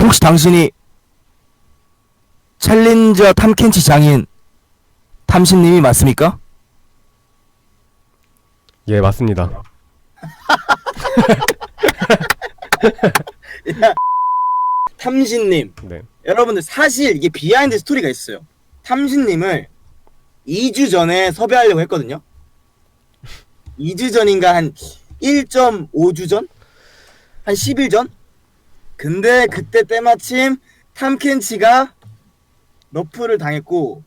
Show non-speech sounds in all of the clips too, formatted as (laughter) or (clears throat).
혹시 당신이 챌린저 탐켄치 장인 탐신님이 맞습니까? 예, 맞습니다. (laughs) 탐신님 네. 여러분들 사실 이게 비하인드 스토리가 있어요 탐신님을 2주 전에 섭외하려고 했거든요 2주 전인가 한 1.5주 전? 한 10일 전? 근데 그때 때마침 탐켄치가 너프를 당했고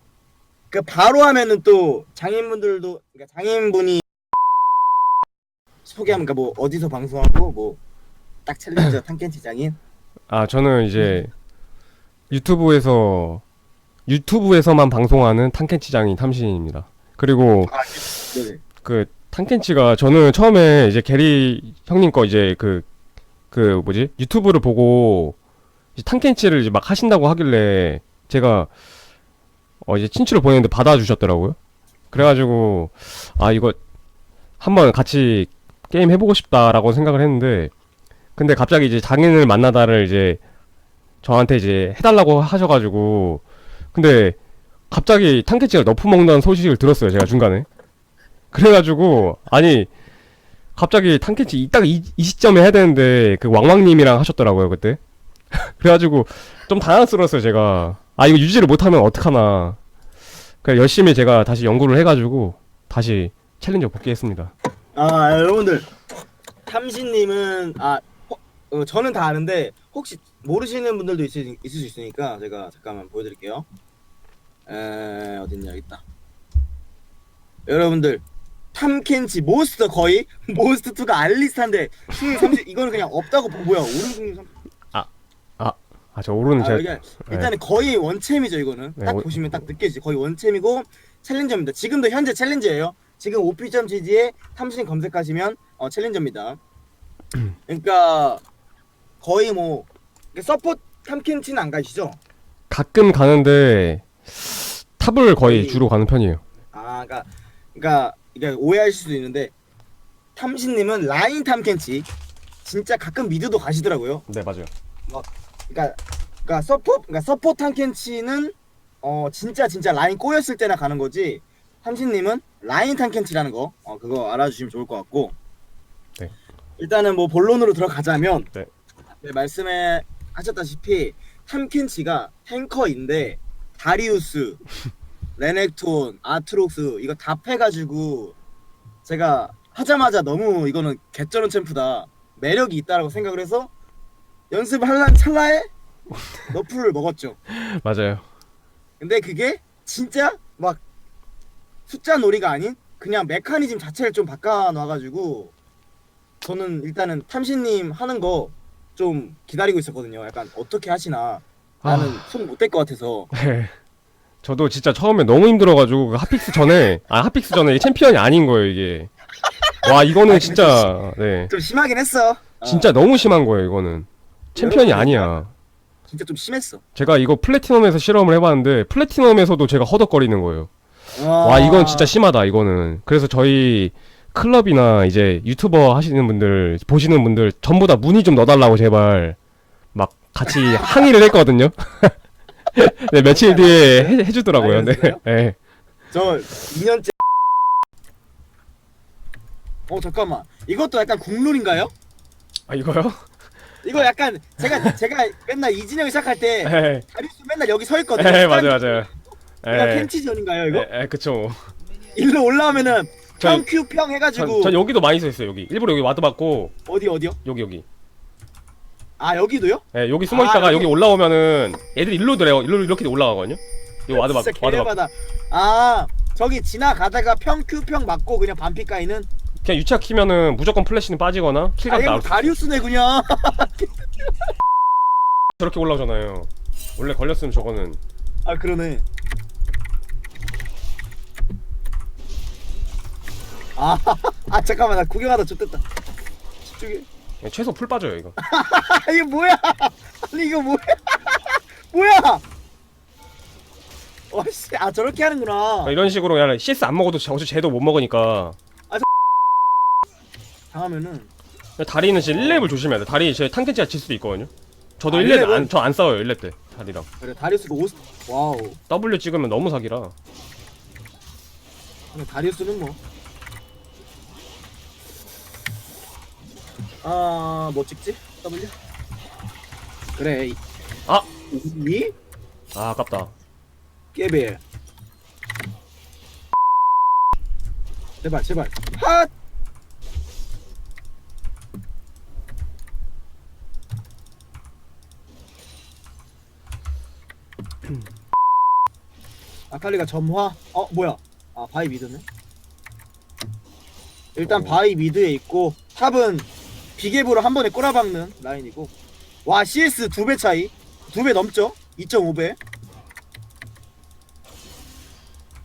그 바로 하면은 또 장인분들도 그러니까 장인분이 소개하면 그러니까 뭐 어디서 방송하고 뭐 딱 챌린저 탐켄치 장인 아, 저는 이제 유튜브에서 유튜브에서만 방송하는 탕켄치장인 탐신입니다. 그리고 아, 네네. 그 탕켄치가 저는 처음에 이제 게리 형님 거 이제 그 그 뭐지 유튜브를 보고 이제 탕켄치를 이제 막 하신다고 하길래 제가 어 이제 친추를 보냈는데 받아주셨더라고요. 그래가지고 아 이거 한번 같이 게임 해보고 싶다라고 생각을 했는데 근데 갑자기 이제 장인을 만나다를 이제 저한테 이제 해달라고 하셔가지고 근데 갑자기 탕켄치가 너프 먹는다는 소식을 들었어요 제가 중간에 그래가지고 아니 갑자기 탕켄치 딱 이, 이 시점에 해야 되는데 그 왕왕님이랑 하셨더라고요 그때. (laughs) 그래가지고 좀 당황스러웠어요 제가. 아 이거 유지를 못하면 어떡하나. 그래 열심히 제가 다시 연구를 해가지고 다시 챌린저 복귀했습니다. 아 여러분들. 탐신님은 아 어, 어, 저는 다 아는데 혹시 모르시는 분들도 있을, 있을 수 있으니까 제가 잠깐만 보여드릴게요. 에 어딨냐 여기 있다. 여러분들 탐켄치 모스터 거의 (laughs) 모스터 2가 알리스타인데 승률 30 (laughs) 이거는 그냥 없다고 보고요. 오른 승률 30. 아 저 오르는 아, 제가 이게 일단은 거의 원챔이죠 이거는. 네, 딱 원- 보시면 딱 느껴지죠 거의 원챔이고 챌린저입니다. 지금도 현재 챌린저예요. 지금 op.gg에 탐신 검색하시면 어, 챌린저입니다. 그러니까 거의 뭐 서포트 탐켄치는 안 가시죠? 가끔 가는데 탑을 거의 거의- 주로 가는 편이에요. 아 그러니까 그러니까 이게 오해하실 수도 있는데 탐신님은 라인 탐켄치 진짜 가끔 미드도 가시더라고요 네 맞아요 그러니까 그러니까 서포 그러니까 서포 탄켄치는 어 진짜 진짜 라인 꼬였을 때나 가는 거지. 삼신님은 라인 탄켄치라는 거 어, 그거 알아주시면 좋을 것 같고. 네. 일단은 뭐 본론으로 들어가자면 네. 네, 말씀해 하셨다시피 탐켄치가 탱커인데 다리우스, 레넥톤, 아트록스 이거 다 패가지고 제가 하자마자 너무 이거는 개쩌는 챔프다 매력이 있다라고 생각을 해서 연습을 할란 찰나에 (laughs) 너프를 먹었죠. 맞아요 근데 그게 진짜 막 숫자 놀이가 아닌 그냥 메커니즘 자체를 좀 바꿔놔가지고 저는 일단은 탐신님 하는 거 좀 기다리고 있었거든요. 약간 어떻게 하시나 나는 손못댈것 같아서 네. 저도 진짜 처음에 너무 힘들어가지고 그 핫픽스 전에 아 핫픽스 전에 이게 챔피언이 아닌 거예요 이게. 와 이거는 진짜 네. 좀 심하긴 했어. 어, 진짜 너무 심한 거예요 이거는. 챔피언이 아니야. 진짜 좀 심했어. 제가 이거 플래티넘에서 실험을 해봤는데 플래티넘에서도 제가 허덕거리는 거예요. 와 이건 진짜 심하다 이거는. 그래서 저희 클럽이나 이제 유튜버 하시는 분들 보시는 분들 전부 다 문의 좀 넣어달라고 제발 막 같이 항의를 했거든요 (laughs) 네 며칠 뒤에 해, 해주더라고요 네? 네. 저 2년째. 어 잠깐만 이것도 약간 국룰인가요? 아 이거요? 이거 약간 제가 제가 맨날 이진영 시작할 때 네, 다리수 맨날 여기 서 있거든요. 네 맞아요 맞아요 이거 네. 캔치전인가요 이거? 네, 네, 그쵸 일로 올라오면은 저- 평큐 평 전, 해가지고 전 여기도 많이 서 있어요 여기 일부러 여기 와드 받고 어디 어디요? 여기 여기 아 여기도요? 네, 여기 숨어 아, 있다가 여기- 여기 올라오면은 애들이 일로 들어요 일로 이렇게 올라가거든요 이거 와드 받 진짜 와드 받고 개레바다. 아 저기 지나가다가 평큐 평 맞고 그냥 반피 까이는 그냥 유치아 키면은 무조건 플래시는 빠지거나 킬각 아예 뭐 나올 수 다리우스네 그냥. (laughs) 저렇게 올라오잖아요. 원래 걸렸으면 저거는 아 그러네. 아, (laughs) 아 잠깐만 나 구경하다 좆됐다. 집중해. 최소 풀 빠져요 이거. 아 (laughs) 이게 뭐야? 아니 이거 뭐야? (laughs) 뭐야? 와씨 아 저렇게 하는구나. 그러니까 이런 식으로 그냥 CS 안 먹어도 어차피 쟤도 못 먹으니까 당하면은 그냥 (laughs) 다리는 진짜 1렙을 조심해야 돼. 다리 제 탕켄치가 질 수도 있거든요. 저도 아, 1렙 일렙은? 안, 저안 싸워요 1렙 때 다리랑 그래 다리우스가 오스 와우 W 찍으면 너무 사기라 근데 다리우스는 뭐. 아, 뭐 찍지? W? 그래. 이- 아! 이? 아 아깝다 깨벨. 제발, 제발. 핫! (clears throat) 아칼리가 점화? 어, 뭐야? 아, 바이 미드네. 일단 어. 바이 미드에 있고 탑은 비계부로 한 번에 꼬라박는 라인이고 와 CS 두 배 차이? 두 배 넘죠? 2.5배?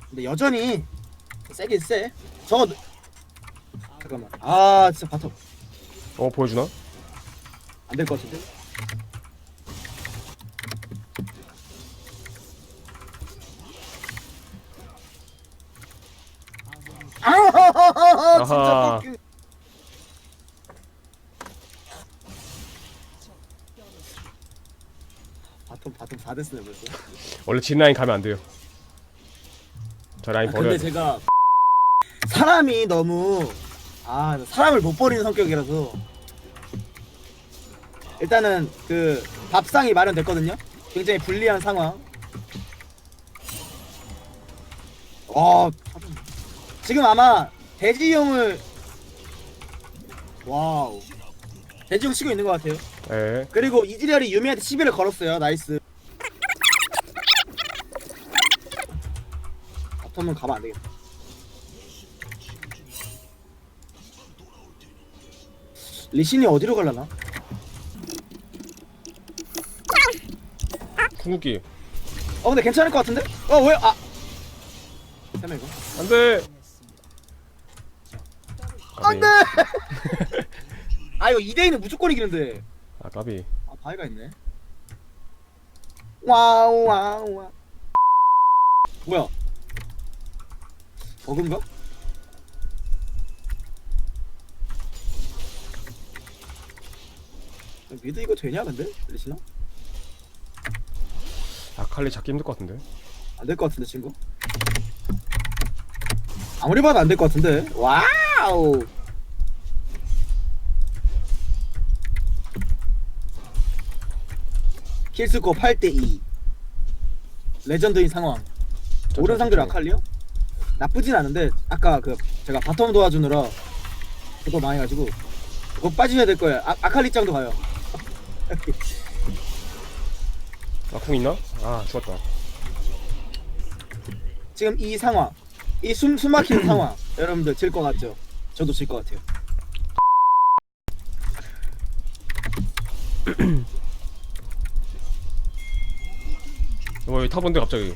근데 여전히 세긴 세. 저거 잠깐만. 아 진짜 바텀. 어 보여주나? 안 될 것 같은데? 아 (laughs) 진짜 아하. 빡- 바텀 바텀 4대스네 벌써 원래 진 라인 가면 안 돼요 저 라인 아, 버려야 근데 돼 제가 사람이 너무 아 사람을 못 버리는 성격이라서 일단은 그 밥상이 마련됐거든요. 굉장히 불리한 상황. 와 지금 아마 대지용을 와우 대지용 치고 있는 것 같아요. 예. 그리고 이지리얼이 유미한테 시비를 걸었어요. 나이스. 바텀은 가면 안 되겠다. 리신이 어디로 갈라나? 궁극기 어 근데 괜찮을 것 같은데? 어 왜? 아. 잠깐 이거. 안 돼 안 돼. (laughs) 아 이거 2대2는 무조건 이기는데. 아 까비 아 바위가 있네. 와우 와우 와. 뭐야? 버그인가? 미드 이거 되냐 근데? 리시나? 아칼리 잡기 힘들 것 같은데 안 될 것 같은데 친구? 아무리 봐도 안 될 것 같은데 와우 킬스코 8대2 레전드인 상황 오른 상대로 아칼리요? 나쁘진 않은데 아까 그 제가 바텀 도와주느라 그거 많이 가지고 그거 빠지셔야 될 거예요 아, 아칼리 짱도 가요 (laughs) 아궁 있나? 아 죽었다 지금 이 상황 이 숨 숨막히는 (clears throat) 상황 여러분들 질 것 같죠? 저도 질 것 같아요 (clears throat) 어 여기 타본데 갑자기.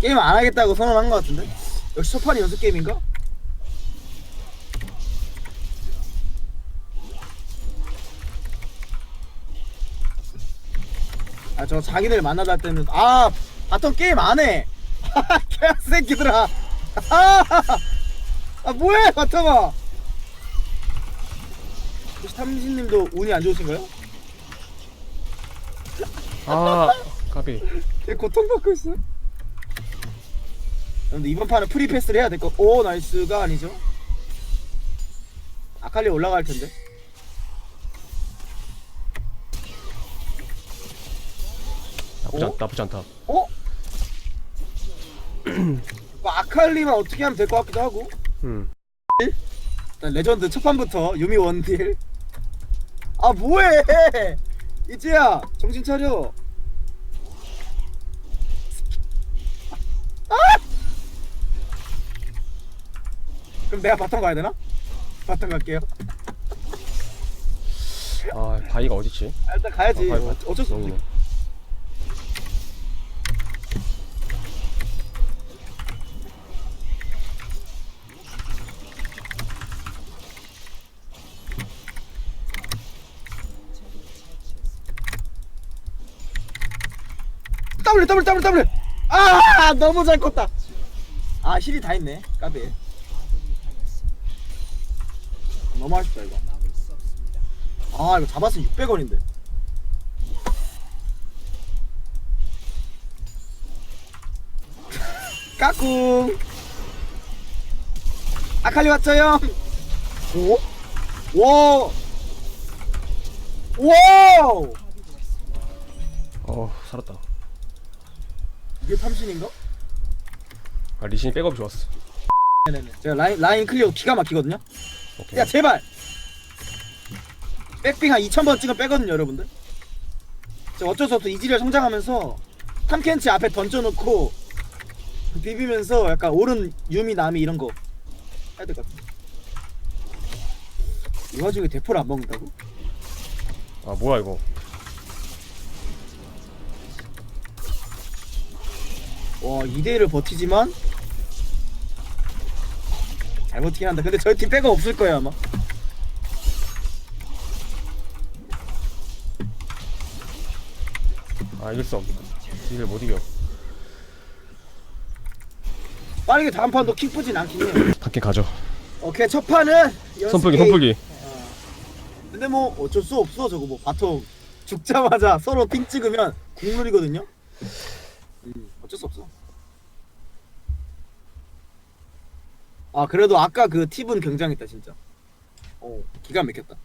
게임 안 하겠다고 선언한 것 같은데? 역시 초판이 연습 게임인가? 아 저 자기들 만나다 때는 아 바텀 게임 안해. (laughs) 개새끼들아. 아, 아 뭐해 바텀아. 혹시 탐신님도 운이 안 좋으신가요? 아 까비 되게 고통받고 있어요. 근데 이번 판은 프리 패스를 해야 될 거. 오 나이스가 아니죠? 아칼리 올라갈 텐데. 나쁘지, 어? 않, 나쁘지 않다 어? (clears throat) 뭐 아칼리만 어떻게 하면 될 것 같기도 하고. 음 일단 레전드 첫 판부터 유미 원딜. 아 뭐해? 이제야 정신 차려. 아! 그럼 내가 바텀 가야 되나? 바텀 갈게요. 아 바위가 어딨지? 아, 일단 가야지. 아, 어, 어쩔 수 없지. 여기 W W W W. 아 너무 잘 컸다. 아 힐이 다 있네. 까비. 너무 아쉽다 이거. 아 이거 잡았으면 600원인데 (laughs) 까꿍 아칼리 왔죠요 오? 와 와! 어 살았다 이게 탐신인가? 아 리신이 백업이 좋았어. 네네네. 제가 라인, 라인 클리어 기가 막히거든요? 오케이. 야 제발! 백빙 한 2000번 찍으면 빼거든요 여러분들. 제가 어쩔 수 없어 이지리얼 성장하면서 탐켄치 앞에 던져놓고 비비면서 약간 오른 유미 나미 이런 거 해야 될 것 같아 이 와중에 대포를 안 먹는다고? 아 뭐야 이거 와 2대1을 버티지만 잘 버티긴 한다 근데 저희 팀 백업 없을 거예요 아마 아 이길 수 없. 이걸 못 이겨. 빠르게 다음 판도 킥 뿌진 않긴 해요 밖에 가죠. 오케이 첫 판은 연습 선풀기 게임. 선풀기. 근데 뭐 어쩔 수 없어 저거 뭐 바텀 죽자마자 서로 핑 찍으면 국룰이거든요 음, 어쩔 수 없어. 아 그래도 아까 그 팁은 굉장했다 진짜. 어 기가 막혔다